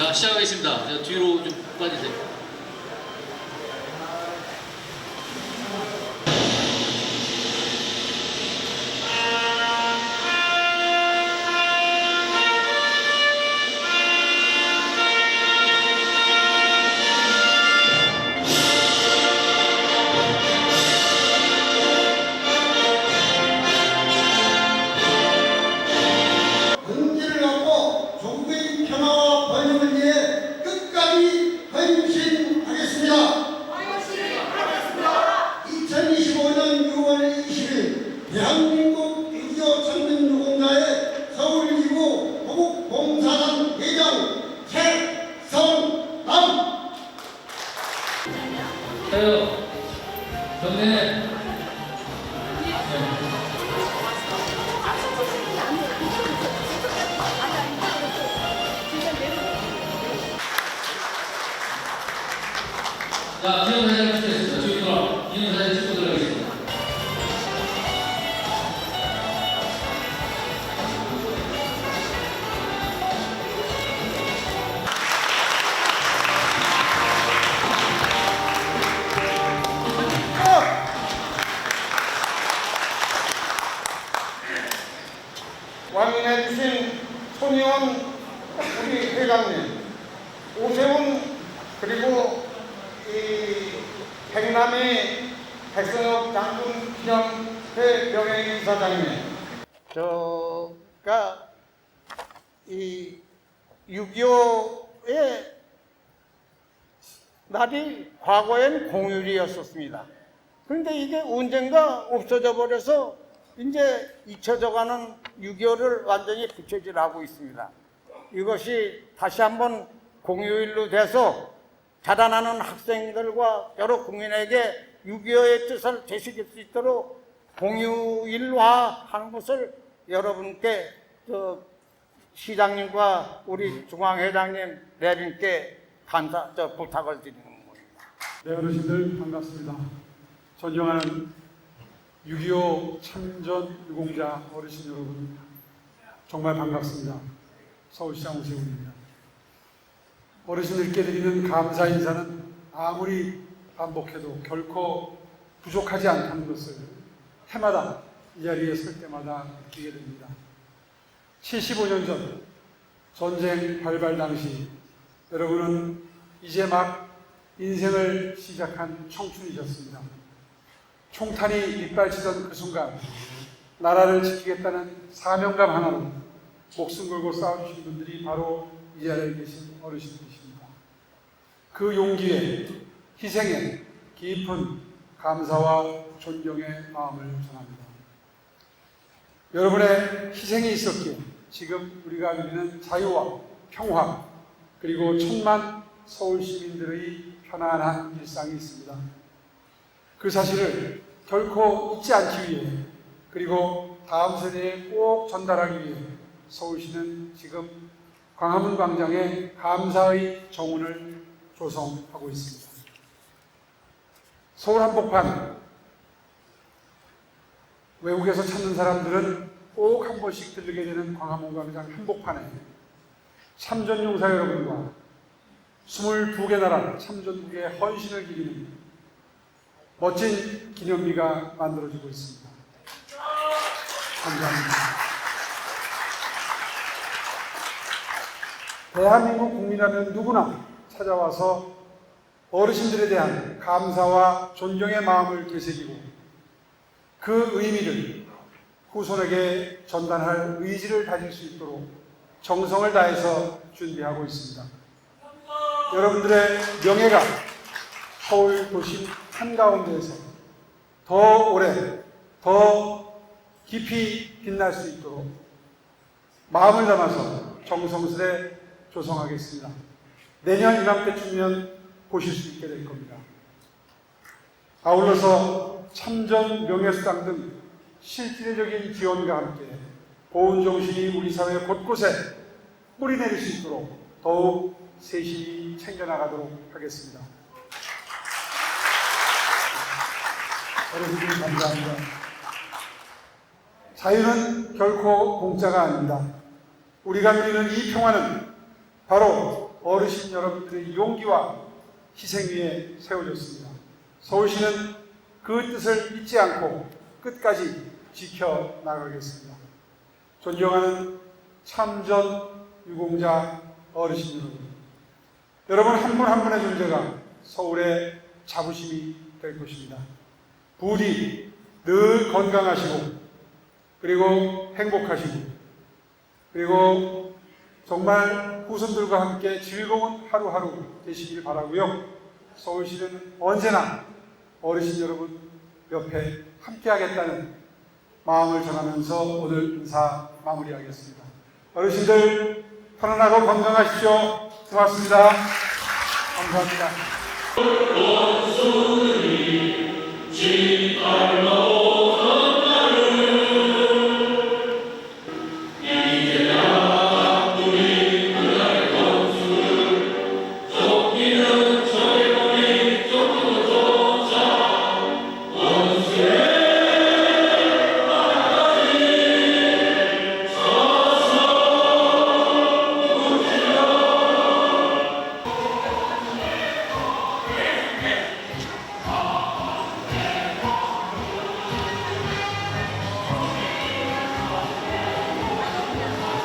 자, 시작하겠습니다. 자, 뒤로 좀 빠지세요. 자요. 정례. 자, 기념사진 찍겠 왕인해 주신 손희원 우리 회장님, 오세훈 그리고 이 백남의 백성혁 장군 기념회 명예 이사장님, 저가 이 6.25의 날이 과거엔 공휴일이었었습니다. 그런데 이게 언젠가 없어져 버려서 이제 잊혀져가는 6.25를 완전히 부채질하고 있습니다. 이것이 다시 한번 공휴일로 돼서 자라나는 학생들과 여러 국민에게 6.25의 뜻을 되새길 수 있도록 공휴일화하는 것을 여러분께 저 시장님과 우리 중앙회장님 내빈께 감사 저 부탁을 드리는 겁니다. 네, 어르신들 반갑습니다. 존경하는 6.25 참전 유공자 어르신 여러분, 정말 반갑습니다. 서울시장 오세훈입니다. 어르신들께 드리는 감사 인사는 아무리 반복해도 결코 부족하지 않다는 것을 해마다 이 자리에 설 때마다 느끼게 됩니다. 75년 전 전쟁 발발 당시 여러분은 이제 막 인생을 시작한 청춘이셨습니다. 총탄이 빗발치던 그 순간 나라를 지키겠다는 사명감 하나로 목숨 걸고 싸워주신 분들이 바로 이 자리에 계신 어르신들이십니다. 그 용기에 희생에 깊은 감사와 존경의 마음을 전합니다. 여러분의 희생이 있었기에 지금 우리가 누리는 자유와 평화 그리고 천만 서울 시민들의 편안한 일상이 있습니다. 그 사실을 결코 잊지 않기 위해 그리고 다음 세대에 꼭 전달하기 위해 서울시는 지금 광화문 광장에 감사의 정원을 조성하고 있습니다. 서울 한복판 외국에서 찾는 사람들은 꼭 한 번씩 들르게 되는 광화문 광장 한복판에 참전용사 여러분과 22개 나라 참전국의 헌신을 기리는 멋진 기념비가 만들어지고 있습니다. 감사합니다. 대한민국 국민이라면 누구나 찾아와서 어르신들에 대한 감사와 존경의 마음을 되새기고 그 의미를 후손에게 전달할 의지를 다질 수 있도록 정성을 다해서 준비하고 있습니다. 여러분들의 명예가 서울 도심 한가운데에서 더 오래, 더 깊이 빛날 수 있도록 마음을 담아서 정성스레 조성하겠습니다. 내년 이맘때쯤면 보실 수 있게 될 겁니다. 아울러서 참전 명예수당 등 실질적인 지원과 함께 보훈 정신이 우리 사회 곳곳에 뿌리 내릴 수 있도록 더욱 세심히 챙겨나가도록 하겠습니다. 여러분들 감사합니다. 자유는 결코 공짜가 아닙니다. 우리가 누리는 이 평화는 바로 어르신 여러분들의 용기와 희생 위에 세워졌습니다. 서울시는 그 뜻을 잊지 않고 끝까지 지켜 나가겠습니다. 존경하는 참전 유공자 어르신 여러분, 여러분 한 분 한 분의 존재가 서울의 자부심이 될 것입니다. 부디 늘 건강하시고 그리고 행복하시고 그리고 정말 후손들과 함께 즐거운 하루하루 되시길 바라고요. 서울시는 언제나 어르신 여러분 옆에 함께하겠다는 마음을 전하면서 오늘 인사 마무리하겠습니다. 어르신들 편안하고 건강하십시오. 고맙습니다. 감사합니다. 지달로